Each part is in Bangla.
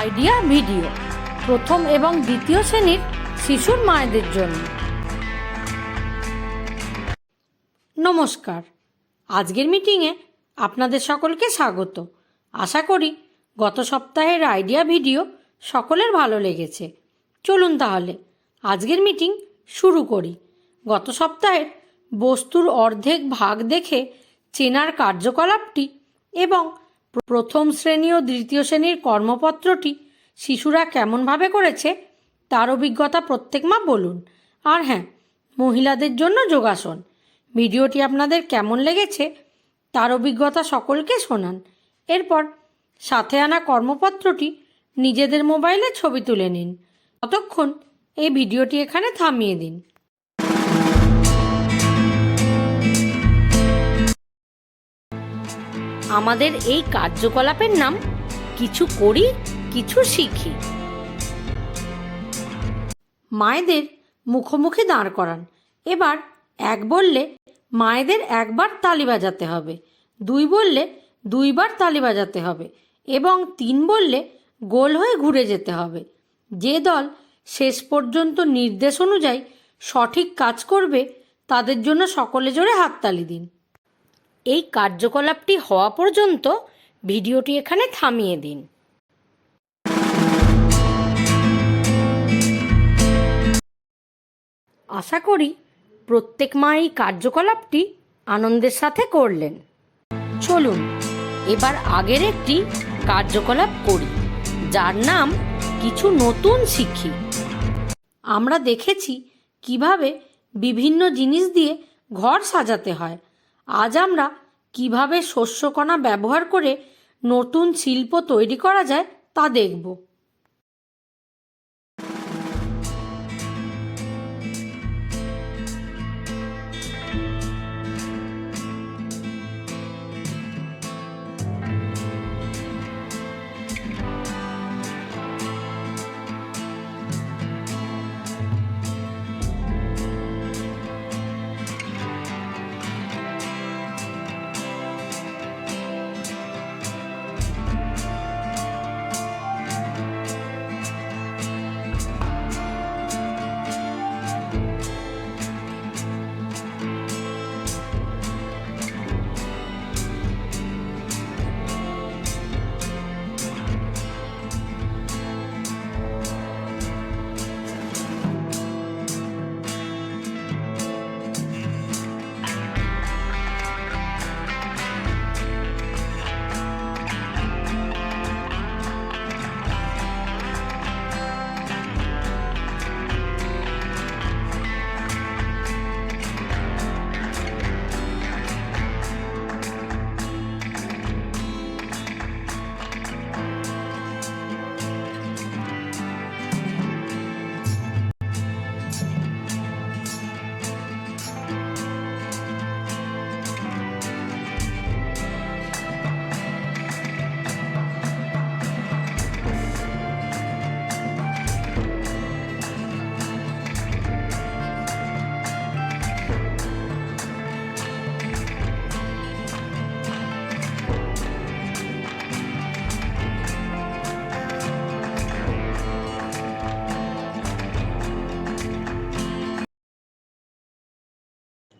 আইডিয়া ভিডিও, প্রথম এবং দ্বিতীয় শ্রেণির শিশুর মায়েদের জন্য। নমস্কার, আজকের মিটিংয়ে আপনাদের সকলকে স্বাগত। আশা করি গত সপ্তাহের আইডিয়া ভিডিও সকলের ভালো লেগেছে। চলুন তাহলে, আজকের মিটিং শুরু করি। গত সপ্তাহের বস্তুর অর্ধেক ভাগ দেখে চেনার কার্যকলাপটি এবং প্রথম শ্রেণি ও দ্বিতীয় শ্রেণির কর্মপত্রটি শিশুরা কেমনভাবে করেছে তার অভিজ্ঞতা প্রত্যেক মা বলুন। আর হ্যাঁ মহিলাদের জন্য যোগাসন। ভিডিওটি আপনাদের কেমন লেগেছে তার অভিজ্ঞতা সকলকে শোনান। এরপর সাথে আনা কর্মপত্রটি নিজেদের মোবাইলে ছবি তুলে নিন। ততক্ষণ এই ভিডিওটি এখানে থামিয়ে দিন। আমাদের এই কার্যকলাপের নাম কিছু করি, কিছু শিখি। মায়েদের মুখোমুখি দাঁড় করান। এবার এক বললে, মায়েদের একবার তালি বাজাতে হবে। দুই বললে, দুইবার তালি বাজাতে হবে। এবং তিন বললে, গোল হয়ে ঘুরে যেতে হবে। যে দল শেষ পর্যন্ত নির্দেশ অনুযায়ী সঠিক কাজ করবে, তাদের জন্য সকলে জোরে হাততালি দিন। এই কার্যকলাপটি হওয়া পর্যন্ত ভিডিওটি এখানে থামিয়ে দিন। আশা করি প্রত্যেক মা এই কার্যকলাপটি আনন্দের সাথে করলেন। চলুন, এবার আগের একটি কার্যকলাপ করি, যার নাম কিছু নতুন শিখি। আমরা দেখেছি কীভাবে বিভিন্ন জিনিস দিয়ে ঘর সাজাতে হয়। আজ আমরা কীভাবে শস্যকণা ব্যবহার করে নতুন শিল্প তৈরি করা যায় তা দেখব।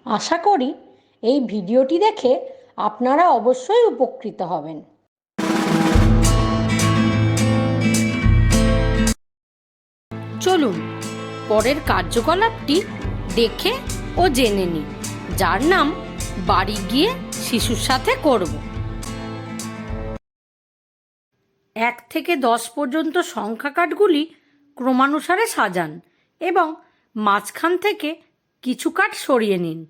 আশা করি এই ভিডিওটি দেখে আপনারা অবশ্যই উপকৃত হবেন। চলুন, পরের কার্যকলাপটি দেখে ও জেনে নিই, যার নাম বাড়ি গিয়ে শিশুর সাথে করব। এক থেকে দশ পর্যন্ত সংখ্যা কাঠগুলি ক্রমানুসারে সাজান এবং মাঝখান থেকে কিছু কাঠ সরিয়ে নিন।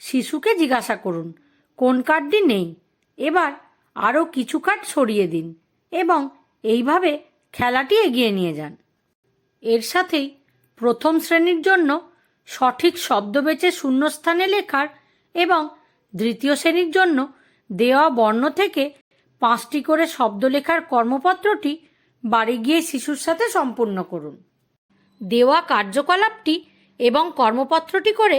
শিশুকে জিজ্ঞাসা করুন, কোন কার্ডটি নেই? এবার আরও কিছু কাঠ সরিয়ে দিন এবং এইভাবে খেলাটি এগিয়ে নিয়ে যান। এর সাথেই প্রথম শ্রেণির জন্য সঠিক শব্দ বেছে শূন্যস্থানে লেখার এবং দ্বিতীয় শ্রেণির জন্য দেওয়া বর্ণ থেকে পাঁচটি করে শব্দ লেখার কর্মপত্রটি বাড়ি গিয়ে শিশুর সাথে সম্পূর্ণ করুন। দেওয়া কার্যকলাপটি এবং কর্মপত্রটি করে